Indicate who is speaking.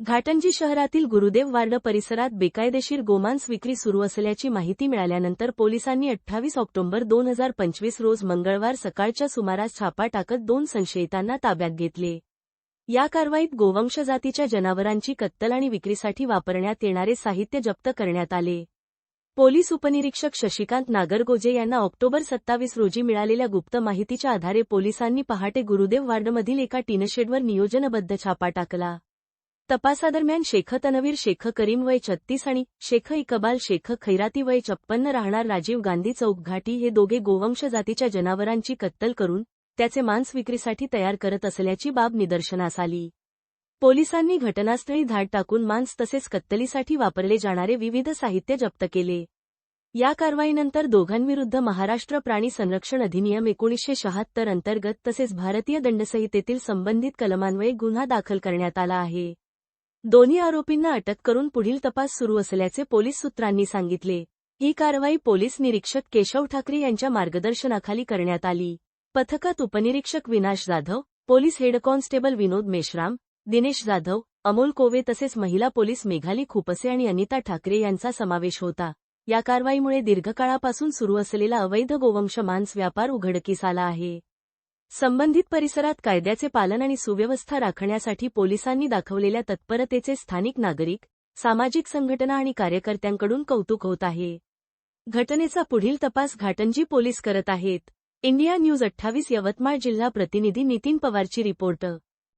Speaker 1: घाटंजी शहरातील गुरुदेव वार्ड परिसरात बेकायदेशीर गोमांस विक्री सुरू असल्याची माहिती मिळाल्यानंतर पोलिसांनी अठ्ठावीस ऑक्टोबर दोन हजार पंचवीस रोज मंगळवार सकाळच्या सुमारास छापा टाकत दोन संशयितांना ताब्यात घेतले. या कारवाईत गोवंश जातीच्या जनावरांची कत्तल आणि विक्रीसाठी वापरण्यात येणारे साहित्य जप्त करण्यात आले. पोलीस उपनिरीक्षक शशिकांत नागरगोजे यांना ऑक्टोबर सत्तावीस रोजी मिळालेल्या गुप्त माहितीच्या आधारे पोलिसांनी पहाटे गुरुदेव वार्डमधील एका टीनशेडवर नियोजनबद्ध छापा टाकला. तपासादरम्यान शेख तनवीर शेख करीम वय छत्तीस आणि शेख इकबाल शेख खैराती वय छप्पन्न राहणार राजीव गांधी चौक घाटी हे दोघे गोवंश जातीच्या जनावरांची कत्तल करून त्याचे मांस विक्रीसाठी तयार करत असल्याची बाब निदर्शनास आली. पोलिसांनी घटनास्थळी धाड टाकून मांस तसेच कत्तलीसाठी वापरले जाणारे विविध साहित्य जप्त केले. या कारवाईनंतर दोघांविरुद्ध महाराष्ट्र प्राणी संरक्षण अधिनियम एकोणीसशे शहात्तर अंतर्गत तसेच भारतीय दंडसंहितेतील संबंधित कलमान्वये गुन्हा दाखल करण्यात आला आहे. दोन्ही आरोपींना अटक करून पुढील तपास सुरू असल्याचे पोलीस सूत्रांनी सांगितले. ही कारवाई पोलीस निरीक्षक केशव ठाकरे यांच्या मार्गदर्शनाखाली करण्यात आली. पथकात उपनिरीक्षक Vinash Jadhav police head constable Vinod Meshram Dinesh Jadhav Amol Kove तसेच महिला पोलीस मेघाली खुपसे आणि अनिता ठाकरे यांचा समावेश होता. या कारवाईमुळे दीर्घकाळापासून सुरू असलेला अवैध गोवंश मांस व्यापार उघडकीस आला आहे. संबंधित परिसरात कायद्याचे पालन आणि सुव्यवस्था राखण्यासाठी पोलिसांनी दाखवलेल्या तत्परतेचे स्थानिक नागरिक सामाजिक संघटना आणि कार्यकर्त्यांकडून कौतुक होत आहे. घटनेचा पुढील तपास घाटंजी पोलीस करत आहेत. इंडिया न्यूज अठ्ठावीस यवतमाळ जिल्हा प्रतिनिधी नितीन पवारची रिपोर्ट